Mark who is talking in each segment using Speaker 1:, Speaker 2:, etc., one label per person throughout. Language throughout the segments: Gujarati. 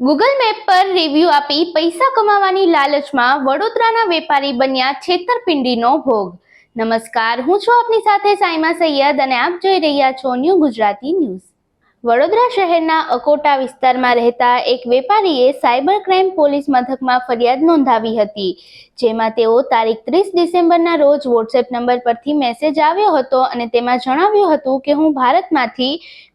Speaker 1: ગૂગલ મેપ પર રિવ્યૂ આપી પૈસા કમાવાની લાલચમાં વડોદરાના વેપારી બન્યા છેતરપિંડીનો ભોગ. નમસ્કાર, હું છું આપની સાથે સાઈમા સૈયદ અને આપ જોઈ રહ્યા છો ન્યૂ ગુજરાતી ન્યૂઝ વડોદરા શહેરના અકોટા વિસ્તારમાં રહેતા એક વેપારીએ સાયબર ક્રાઇમ પોલીસ મથકમાં ફરિયાદ નોંધાવી હતી, જેમાં તેઓ તારીખ ત્રીસ ડિસેમ્બરના રોજ વોટ્સએપ નંબર પરથી મેસેજ આવ્યો હતો અને તેમાં જણાવ્યું હતું કે હું ભારતમાંથી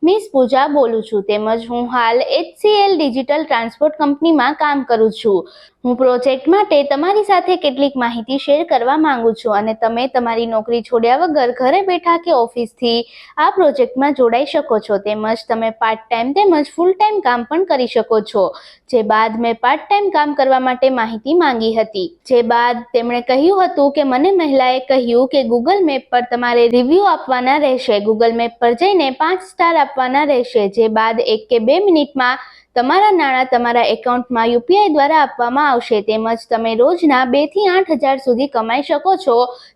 Speaker 1: મિસ પૂજા બોલું છું, તેમજ હું હાલ એચસીએલ ડિજિટલ ટ્રાન્સપોર્ટ કંપનીમાં કામ કરું છું. હું પ્રોજેક્ટ માટે તમારી સાથે કેટલીક માહિતી શેર કરવા માંગુ છું અને તમે તમારી નોકરી છોડ્યા વગર ઘરે બેઠા કે ઓફિસથી આ પ્રોજેક્ટમાં જોડાઈ શકો છો. તેમજ તમે પાર્ટ ટાઈમ તેમજ ફૂલ ટાઈમ કામ પણ કરી શકો છો. જે બાદ મેં પાર્ટ ટાઈમ કામ કરવા માટે માહિતી માંગી હતી. જે બાદ તેમણે કહ્યું હતું કે મને મહિલાએ કહ્યું કે ગૂગલ મેપ પર તમારે રિવ્યૂ આપવાના રહેશે. ગૂગલ મેપ પર જઈને પાંચ સ્ટાર આપવાના રહેશે. જે બાદ એક કે બે મિનિટમાં તમારા નાણાં તમારા એકાઉન્ટમાં યુપીઆઈ દ્વારા આપવામાં આવશે તેમજ તમે રોજના બેથી આઠ હજાર સુધી કમાઈ શકો છો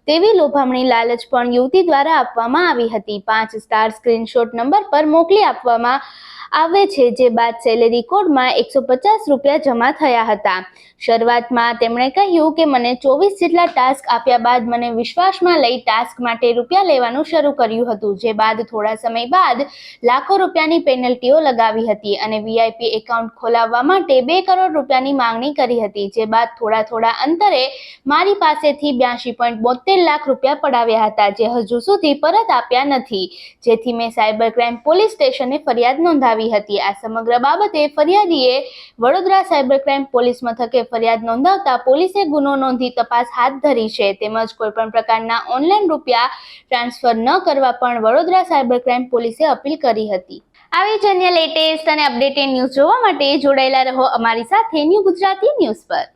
Speaker 1: તેવી લોભામણી લાલચ પણ યુવતી દ્વારા આપવામાં આવી હતી. પાંચ સ્ટાર સ્ક્રીનશોટ નંબર પર મોકલી આપવામાં આવે છે, જે બાદ સેલેરી કોડમાં એકસો પચાસ રૂપિયા જમા થયા હતા. શરૂઆતમાં તેમણે કહ્યું કે મને ચોવીસ જેટલા ટાસ્ક આપ્યા બાદ મને વિશ્વાસમાં લઈ ટાસ્ક માટે રૂપિયા લેવાનું શરૂ કર્યું હતું. જે બાદ થોડા સમય બાદ લાખો રૂપિયાની પેનલ્ટીઓ લગાવી હતી અને વીઆઈપી એકાઉન્ટ ખોલાવવા માટે બે કરોડ રૂપિયાની માંગણી કરી હતી. જે બાદ થોડા થોડા અંતરે મારી પાસેથી બ્યાસી પોઈન્ટ બોતેર લાખ રૂપિયા પડાવ્યા હતા, જે હજુ સુધી પરત આપ્યા નથી. જેથી મેં સાયબર ક્રાઇમ પોલીસ સ્ટેશને ફરિયાદ નોંધાવી હતી. આ સમગ્ર બાબતે ફરિયાદીએ વડોદરા સાયબર ક્રાઇમ પોલીસ મથકે ફરિયાદ નોંધાવતા પોલીસે ગુનો નોંધી તપાસ હાથ ધરી છે. તેમજ કોઈપણ પ્રકારના ઓનલાઈન રૂપિયા ટ્રાન્સફર ન કરવા પણ વડોદરા સાયબર ક્રાઇમ પોલીસે અપીલ કરી હતી. આવી જ અન્ય લેટેસ્ટ અને અપડેટેડ ન્યૂઝ જોવા માટે જોડાયેલા રહો અમારી સાથે ન્યૂ ગુજરાતી ન્યૂઝ પર.